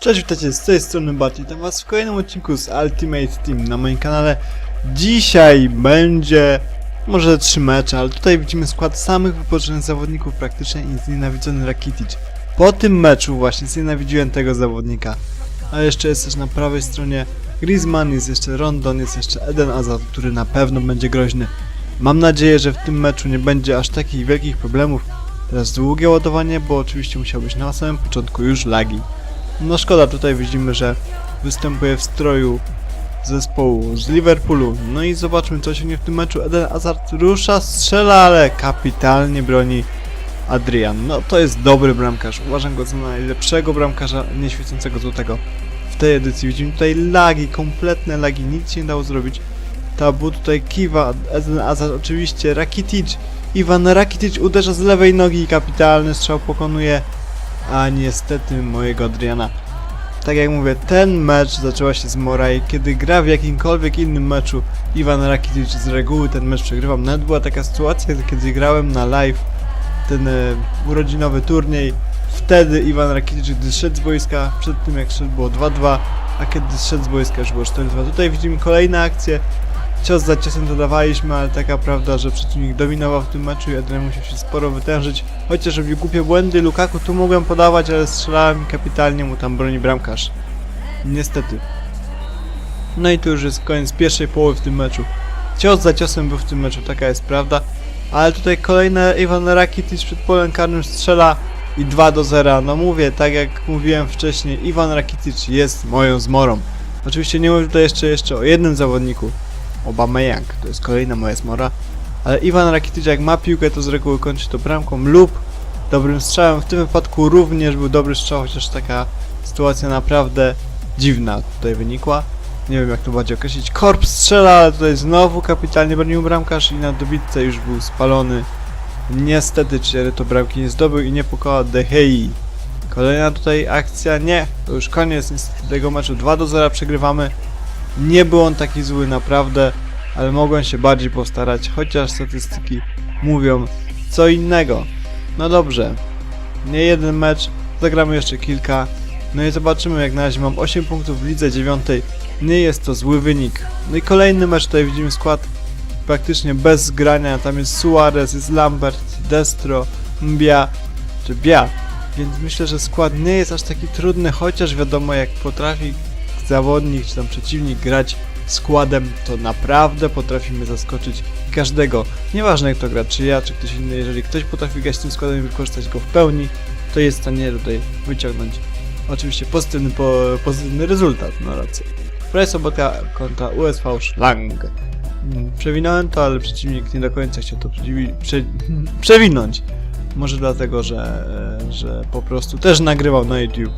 Cześć, witajcie z tej strony Bati, witam was w kolejnym odcinku z Ultimate Team na moim kanale. Dzisiaj będzie może trzy mecze, ale tutaj widzimy skład samych wypoczynionych zawodników praktycznie i znienawidzony Rakitic. Po tym meczu właśnie znienawidziłem tego zawodnika. A jeszcze jest też na prawej stronie Griezmann, jest jeszcze Rondon, jest jeszcze Eden Hazard, który na pewno będzie groźny. Mam nadzieję, że w tym meczu nie będzie aż takich wielkich problemów. Teraz długie ładowanie, bo oczywiście musiał być na samym początku już lagi. No szkoda, tutaj widzimy, że występuje w stroju zespołu z Liverpoolu. No i zobaczmy, co się nie w tym meczu. Eden Hazard rusza, strzela, ale kapitalnie broni Adrian. No to jest dobry bramkarz. Uważam go za najlepszego bramkarza nieświecącego złotego w tej edycji. Widzimy tutaj lagi, kompletne lagi, nic się nie dało zrobić. Tabu tutaj kiwa, Eden Hazard oczywiście, Rakitic. Iwan Rakitic uderza z lewej nogi i kapitalny strzał pokonuje a niestety mojego Adriana. Tak jak mówię, ten mecz zaczęła się z Morai, kiedy gra w jakimkolwiek innym meczu Iwan Rakitic z reguły ten mecz przegrywam. Nawet była taka sytuacja, kiedy grałem na live ten e, urodzinowy turniej. Wtedy Iwan Rakitic, gdy szedł z boiska, przed tym jak szedł było 2-2, a kiedy szedł z boiska już było 4-2. Tutaj widzimy kolejne akcje. Cios za ciosem dodawaliśmy, ale taka prawda, że przeciwnik dominował w tym meczu i Adrian musiał się sporo wytężyć. Chociaż robił głupie błędy, Lukaku tu mogłem podawać, ale strzelałem i kapitalnie mu tam broni bramkarz. Niestety. No i tu już jest koniec pierwszej połowy w tym meczu. Cios za ciosem był w tym meczu, taka jest prawda. Ale tutaj kolejne Iwan Rakitic przed polem karnym strzela i 2 do 0. No mówię, tak jak mówiłem wcześniej, Iwan Rakitic jest moją zmorą. Oczywiście nie mówię tutaj jeszcze, jeszcze o jednym zawodniku. Obama Young, to jest kolejna moja zmora. Ale Iwan Rakitic jak ma piłkę, to z reguły kończy to bramką lub dobrym strzałem. W tym wypadku również był dobry strzał, chociaż taka sytuacja naprawdę dziwna tutaj wynikła. Nie wiem jak to bardziej określić. Korp strzela, ale tutaj znowu kapitalnie bronił bramkarz i na dobitce już był spalony. Niestety 4 to bramki nie zdobył i nie pokonał De Gea. Kolejna tutaj akcja, nie, to już koniec tego meczu, 2 do 0 przegrywamy. Nie był on taki zły naprawdę, ale mogłem się bardziej postarać, chociaż statystyki mówią co innego. No dobrze, nie jeden mecz, zagramy jeszcze kilka. No i zobaczymy, jak na razie mam 8 punktów w lidze 9. Nie jest to zły wynik. No i kolejny mecz, tutaj widzimy skład praktycznie bez grania. Tam jest Suarez, jest Lambert, Destro, Mbia, czy Bia. Więc myślę, że skład nie jest aż taki trudny, chociaż wiadomo, jak potrafi zawodnik czy tam przeciwnik grać składem, to naprawdę potrafimy zaskoczyć każdego. Nieważne kto gra, czy ja, czy ktoś inny, jeżeli ktoś potrafi grać tym składem i wykorzystać go w pełni, to jest w stanie tutaj wyciągnąć oczywiście pozytywny, po, pozytywny rezultat, no raczej. Wczoraj kontra USV Schlang. Mm, Przewinąłem to, ale przeciwnik nie do końca chciał to prze, przewinąć. Może dlatego, że, że po prostu też nagrywał na YouTube.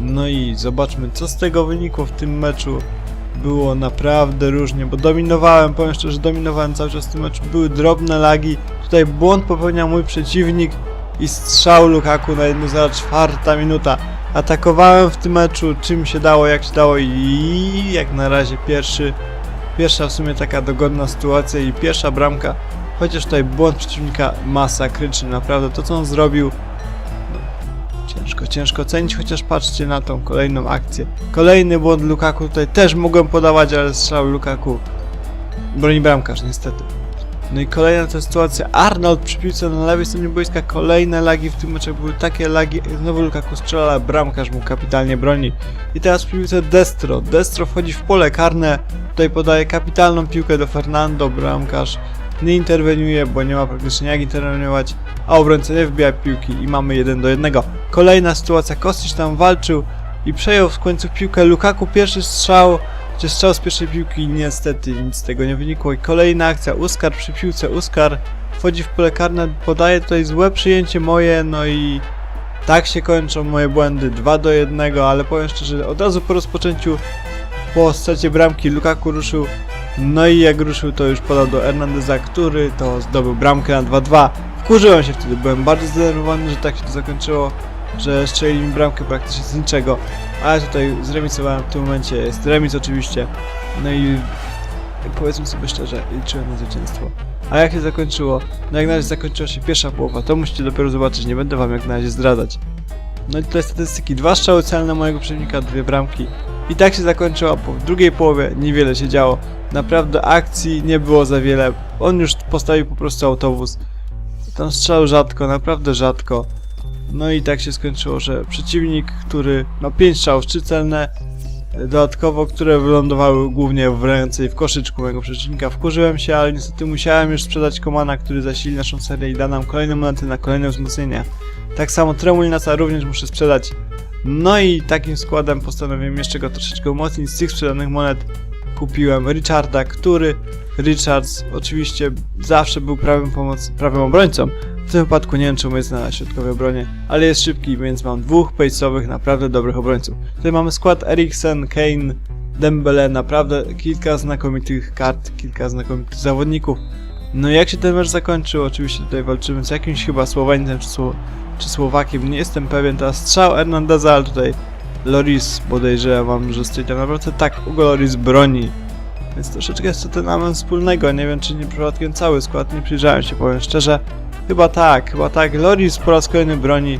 No i zobaczmy, co z tego wynikło w tym meczu. Było naprawdę różnie, bo dominowałem, powiem szczerze, dominowałem cały czas w tym meczu. Były drobne lagi. Tutaj błąd popełniał mój przeciwnik i strzał Lukaku na 1 czwarta minuta. Atakowałem w tym meczu czym się dało, jak się dało i jak na razie pierwszy, pierwsza w sumie taka dogodna sytuacja i pierwsza bramka. Chociaż tutaj błąd przeciwnika masakryczny, naprawdę to co on zrobił Ciężko, ciężko ocenić, chociaż patrzcie na tą kolejną akcję. Kolejny błąd Lukaku, tutaj też mogłem podawać, ale strzał Lukaku broni bramkarz, niestety. No i kolejna ta sytuacja, Arnold przy piłce na lewej stronie boiska, kolejne lagi w tym meczu, były takie lagi, znowu Lukaku strzela, bramkarz mu kapitalnie broni. I teraz przy piłce Destro, Destro wchodzi w pole karne, tutaj podaje kapitalną piłkę do Fernando, bramkarz nie interweniuje, bo nie ma praktycznie jak interweniować, a obrońca nie wbija piłki i mamy 1 do 1. Kolejna sytuacja, Kostic tam walczył i przejął w końcu piłkę. Lukaku, pierwszy strzał, czy strzał z pierwszej piłki, niestety nic z tego nie wynikło. I kolejna akcja, Uskar przy piłce, Uskar wchodzi w pole karne, podaje tutaj złe przyjęcie moje, no i tak się kończą moje błędy, 2 do 1, ale powiem szczerze, od razu po rozpoczęciu, po stracie bramki Lukaku ruszył no i jak ruszył, to już podał do Hernandeza, który to zdobył bramkę na 2-2. Wkurzyłem się wtedy, byłem bardzo zdenerwowany, że tak się to zakończyło, że strzelili mi bramkę praktycznie z niczego. Ale tutaj zremisowałem w tym momencie, jest remis oczywiście. No i powiedzmy sobie szczerze, liczyłem na zwycięstwo. A jak się zakończyło? No jak na razie zakończyła się pierwsza połowa, to musicie dopiero zobaczyć, nie będę wam jak na razie zdradzać. No i tutaj statystyki. Dwa strzały celne mojego przeciwnika, dwie bramki. I tak się zakończyło, po drugiej połowie niewiele się działo. Naprawdę akcji nie było za wiele. On już postawił po prostu autobus. Tam strzał rzadko, naprawdę rzadko. No i tak się skończyło, że przeciwnik, który ma 5 strzałów, 3 celne, dodatkowo, które wylądowały głównie w ręce i w koszyczku mojego przeciwnika. Wkurzyłem się, ale niestety musiałem już sprzedać Komana, który zasili naszą serię i da nam kolejne monety na kolejne wzmocnienia. Tak samo Tremulinasa również muszę sprzedać. No i takim składem postanowiłem jeszcze go troszeczkę umocnić. Z tych sprzedanych monet kupiłem Richarda, który Richards oczywiście zawsze był prawym, pomoc, prawym obrońcą. W tym wypadku nie wiem jest na środkowej obronie, ale jest szybki, więc mam dwóch pace'owych, naprawdę dobrych obrońców. Tutaj mamy skład Eriksen, Kane, Dembele, naprawdę kilka znakomitych kart, kilka znakomitych zawodników. No i jak się ten mecz zakończył? Oczywiście tutaj walczymy z jakimś chyba Słoweńcem czy, Sło czy Słowakiem, nie jestem pewien. Teraz strzał Hernandeza, ale tutaj Loris podejrzewam, że tam naprawdę tak, Ugo Loris broni. Więc troszeczkę jest to ten element wspólnego, nie wiem czy nie przypadkiem cały skład, nie przyjrzałem się, powiem szczerze. Chyba tak, chyba tak, Loris po raz kolejny broni.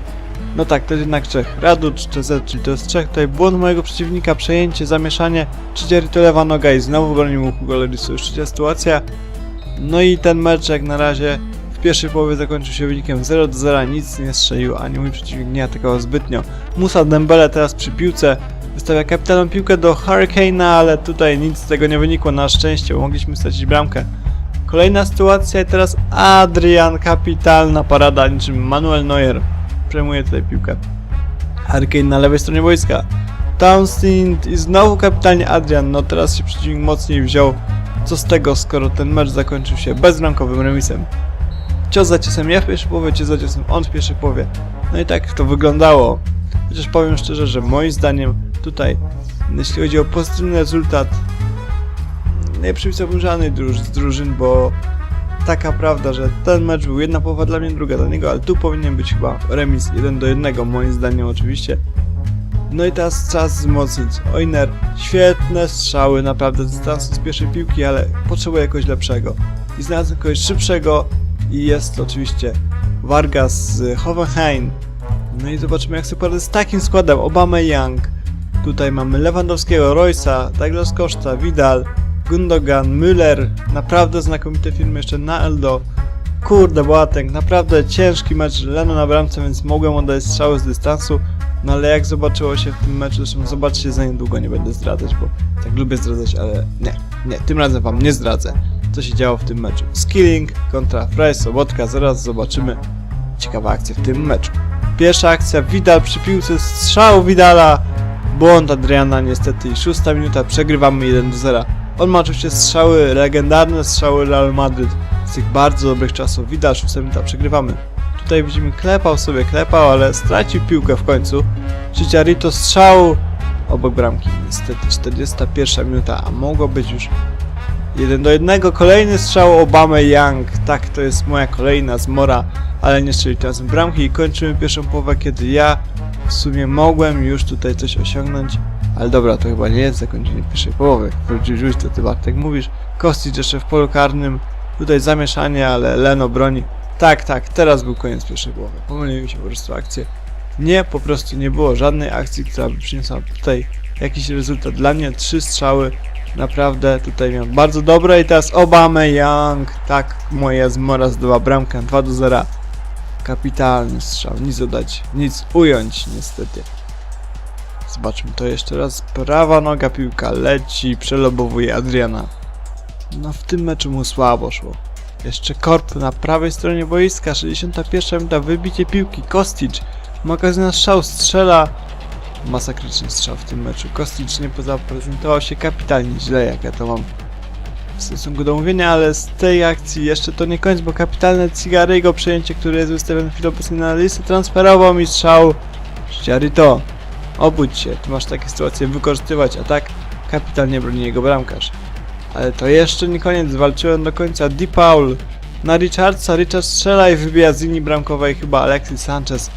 No tak, to jest jednak Czech. Raducz, CZ, czyli to jest Czech. Tutaj błąd mojego przeciwnika, przejęcie, zamieszanie. Trzecia to lewa noga i znowu broni mu Hugo Lorisu. Już trzecia sytuacja. No i ten mecz jak na razie pierwszej połowie zakończył się wynikiem 0 do 0, nic nie strzelił, ani mój przeciwnik nie atakował zbytnio. Musa Dembele teraz przy piłce wystawia kapitalną piłkę do Hurricane'a, ale tutaj nic z tego nie wynikło na szczęście, bo mogliśmy stracić bramkę. Kolejna sytuacja i teraz Adrian, kapitalna parada niczym Manuel Neuer. Przejmuje tutaj piłkę. Hurricane na lewej stronie wojska. Townsend i znowu kapitalnie Adrian, no teraz się przeciwnik mocniej wziął. Co z tego, skoro ten mecz zakończył się bezbramkowym remisem. Cios za ciosem ja w pierwszej połowie, cios za ciosem on w pierwszej połowie. No i tak to wyglądało. Chociaż powiem szczerze, że moim zdaniem tutaj, jeśli chodzi o pozytywny rezultat, nie przypisałbym żadnej druż z drużyn, bo taka prawda, że ten mecz był jedna połowa dla mnie, druga dla niego, ale tu powinien być chyba remis 1 do 1, moim zdaniem oczywiście. No i teraz czas wzmocnić. Oiner, świetne strzały, naprawdę z dystansu z pierwszej piłki, ale potrzebuję jakoś lepszego. I znalazłem kogoś szybszego i jest oczywiście Vargas z Hoffenheim. No i zobaczymy jak sobie poradzę z takim składem. Obama Young. Tutaj mamy Lewandowskiego, Roysa, Douglas Costa, Vidal, Gundogan, Müller. Naprawdę znakomite filmy jeszcze na Eldo. Kurde, Boateng, naprawdę ciężki mecz Leno na bramce, więc mogłem oddać strzały z dystansu. No ale jak zobaczyło się w tym meczu, zresztą zobaczcie za niedługo, nie będę zdradzać, bo tak lubię zdradzać, ale nie, nie, tym razem wam nie zdradzę, co się działo w tym meczu. Skilling kontra Fry Sobotka, zaraz zobaczymy ciekawa akcja w tym meczu. Pierwsza akcja, Vidal przy piłce, strzał Vidala, błąd Adriana niestety i szósta minuta, przegrywamy 1 do 0. On ma oczywiście strzały, legendarne strzały Real Madryt z tych bardzo dobrych czasów. Vidal, szósta minuta, przegrywamy. Tutaj widzimy, klepał sobie, klepał, ale stracił piłkę w końcu. Chicharito strzał obok bramki. Niestety 41 minuta, a mogło być już 1 do 1. Kolejny strzał Obama Young. Tak, to jest moja kolejna zmora, ale nie strzelił razem bramki i kończymy pierwszą połowę, kiedy ja w sumie mogłem już tutaj coś osiągnąć. Ale dobra, to chyba nie jest zakończenie pierwszej połowy. Wróciłeś to ty Bartek mówisz. Kostić jeszcze w polu karnym. Tutaj zamieszanie, ale Leno broni. Tak, tak, teraz był koniec pierwszej połowy. Pomyliły się po prostu akcje. Nie, po prostu nie było żadnej akcji, która by przyniosła tutaj jakiś rezultat. Dla mnie trzy strzały, naprawdę tutaj miałem bardzo dobre i teraz Obama Young, tak, moja zmora zdobyła bramkę 2 do 0. Kapitalny strzał, nic dodać, nic ująć niestety. Zobaczmy to jeszcze raz. Prawa noga piłka leci, przelobowuje Adriana. No w tym meczu mu słabo szło. Jeszcze Korp na prawej stronie boiska, 61 minuta, wybicie piłki, Kostic, magazyn strzał, strzela. Masakryczny strzał w tym meczu. Kostic nie zaprezentował się kapitalnie źle, jak ja to mam w stosunku do mówienia, ale z tej akcji jeszcze to nie koniec, bo kapitalne Cigarego przejęcie, które jest wystawione w chwili na listę transferował mi strzał. Ciarito, obudź się, ty masz takie sytuacje wykorzystywać, a tak kapitalnie broni jego bramkarz. Ale to jeszcze nie koniec, walczyłem do końca. Di Paul na Richardsa, Richard strzela i wybija z linii bramkowej chyba Alexis Sanchez.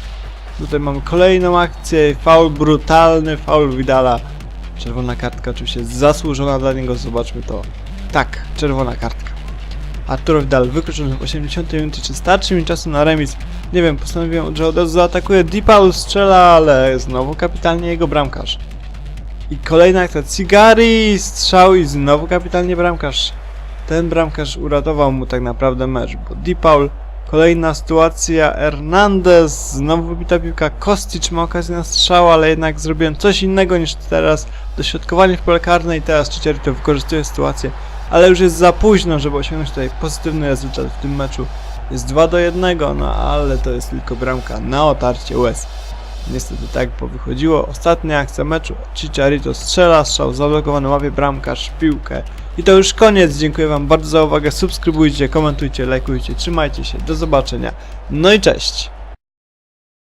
Tutaj mamy kolejną akcję, faul brutalny, faul Vidala. Czerwona kartka oczywiście zasłużona dla niego, zobaczmy to. Tak, czerwona kartka. Arturo Vidal wykluczony w 80 minucie, czy starczy mi czasu na remis? Nie wiem, postanowiłem, że od razu zaatakuje Deepaul, strzela, ale znowu kapitalnie jego bramkarz. I kolejna akcja Cigari, strzał i znowu kapitalnie bramkarz. Ten bramkarz uratował mu tak naprawdę mecz, bo Deepaul, kolejna sytuacja, Hernandez, znowu wybita piłka, Kostic ma okazję na strzał, ale jednak zrobiłem coś innego niż teraz. Dośrodkowanie w pole karne i teraz Chicharito wykorzystuje sytuację, ale już jest za późno, żeby osiągnąć tutaj pozytywny rezultat w tym meczu. Jest 2 do 1, no ale to jest tylko bramka na otarcie łez. Niestety tak powychodziło. Ostatnia akcja meczu. Chicharito strzela, strzał zablokowany, łapie bramkarz, piłkę. I to już koniec. Dziękuję Wam bardzo za uwagę. Subskrybujcie, komentujcie, lajkujcie. Trzymajcie się. Do zobaczenia. No i cześć.